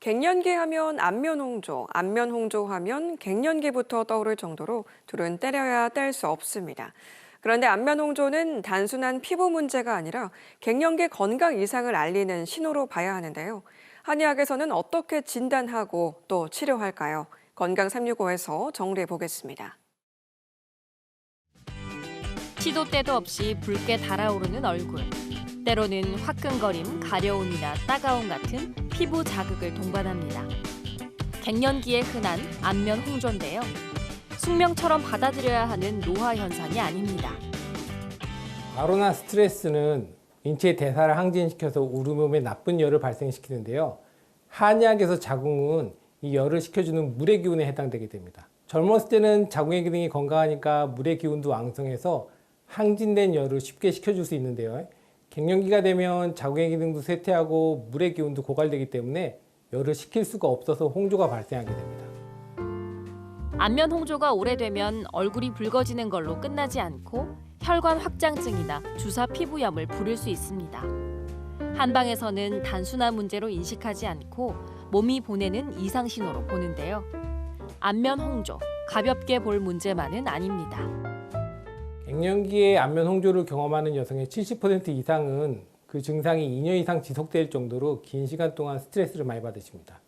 갱년기 하면 안면홍조, 안면홍조 하면 갱년기부터 떠오를 정도로 둘은 때려야 뗄 수 없습니다. 그런데 안면홍조는 단순한 피부 문제가 아니라 갱년기 건강 이상을 알리는 신호로 봐야 하는데요. 한의학에서는 어떻게 진단하고 또 치료할까요? 건강 365에서 정리해 보겠습니다. 시도 때도 없이 붉게 달아오르는 얼굴. 때로는 화끈거림, 가려움이나 따가움 같은 피부 자극을 동반합니다. 갱년기에 흔한 안면 홍조인데요. 숙명처럼 받아들여야 하는 노화 현상이 아닙니다. 과로나 스트레스는 인체 대사를 항진시켜서 우리 몸에 나쁜 열을 발생시키는데요. 한의학에서 자궁은 이 열을 식혀주는 물의 기운에 해당되게 됩니다. 젊었을 때는 자궁의 기능이 건강하니까 물의 기운도 왕성해서 항진된 열을 쉽게 식혀줄 수 있는데요. 갱년기가 되면 자궁의 기능도 쇠퇴하고 물의 기운도 고갈되기 때문에 열을 식힐 수가 없어서 홍조가 발생하게 됩니다. 안면 홍조가 오래되면 얼굴이 붉어지는 걸로 끝나지 않고 혈관 확장증이나 주사 피부염을 부를 수 있습니다. 한방에서는 단순한 문제로 인식하지 않고 몸이 보내는 이상 신호로 보는데요. 안면 홍조, 가볍게 볼 문제만은 아닙니다. 갱년기에 안면 홍조를 경험하는 여성의 70% 이상은 그 증상이 2년 이상 지속될 정도로 긴 시간 동안 스트레스를 많이 받으십니다.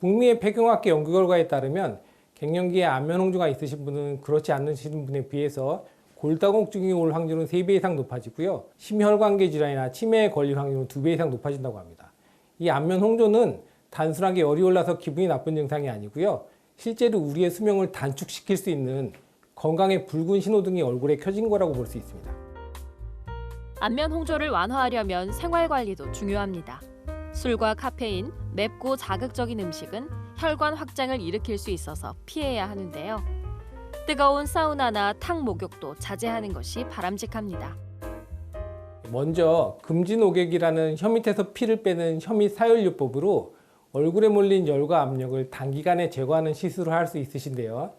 북미의 폐경학계 연구 결과에 따르면 갱년기에 안면 홍조가 있으신 분은 그렇지 않으신 분에 비해서 골다공증이 올 확률은 3배 이상 높아지고요. 심혈관계 질환이나 치매에 걸릴 확률은 2배 이상 높아진다고 합니다. 이 안면 홍조는 단순하게 열이 올라서 기분이 나쁜 증상이 아니고요. 실제로 우리의 수명을 단축시킬 수 있는 건강의 붉은 신호등이 얼굴에 켜진 거라고 볼 수 있습니다. 안면 홍조를 완화하려면 생활 관리도 중요합니다. 술과 카페인, 맵고 자극적인 음식은 혈관 확장을 일으킬 수 있어서 피해야 하는데요. 뜨거운 사우나나 탕 목욕도 자제하는 것이 바람직합니다. 먼저 금진 오객이라는 혀 밑에서 피를 빼는 혀밑 사혈요법으로 얼굴에 몰린 열과 압력을 단기간에 제거하는 시술을 할 수 있으신데요.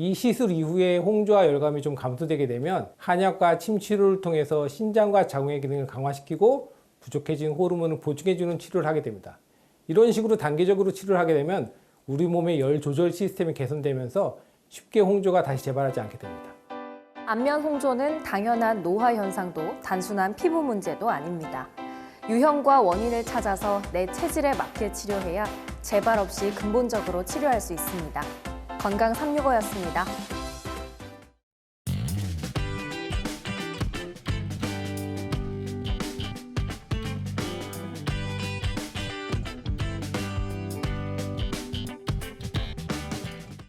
이 시술 이후에 홍조와 열감이 좀 감소되게 되면 한약과 침 치료를 통해서 신장과 자궁의 기능을 강화시키고 부족해진 호르몬을 보충해주는 치료를 하게 됩니다. 이런 식으로 단계적으로 치료를 하게 되면 우리 몸의 열 조절 시스템이 개선되면서 쉽게 홍조가 다시 재발하지 않게 됩니다. 안면 홍조는 당연한 노화 현상도 단순한 피부 문제도 아닙니다. 유형과 원인을 찾아서 내 체질에 맞게 치료해야 재발 없이 근본적으로 치료할 수 있습니다. 건강 365였습니다.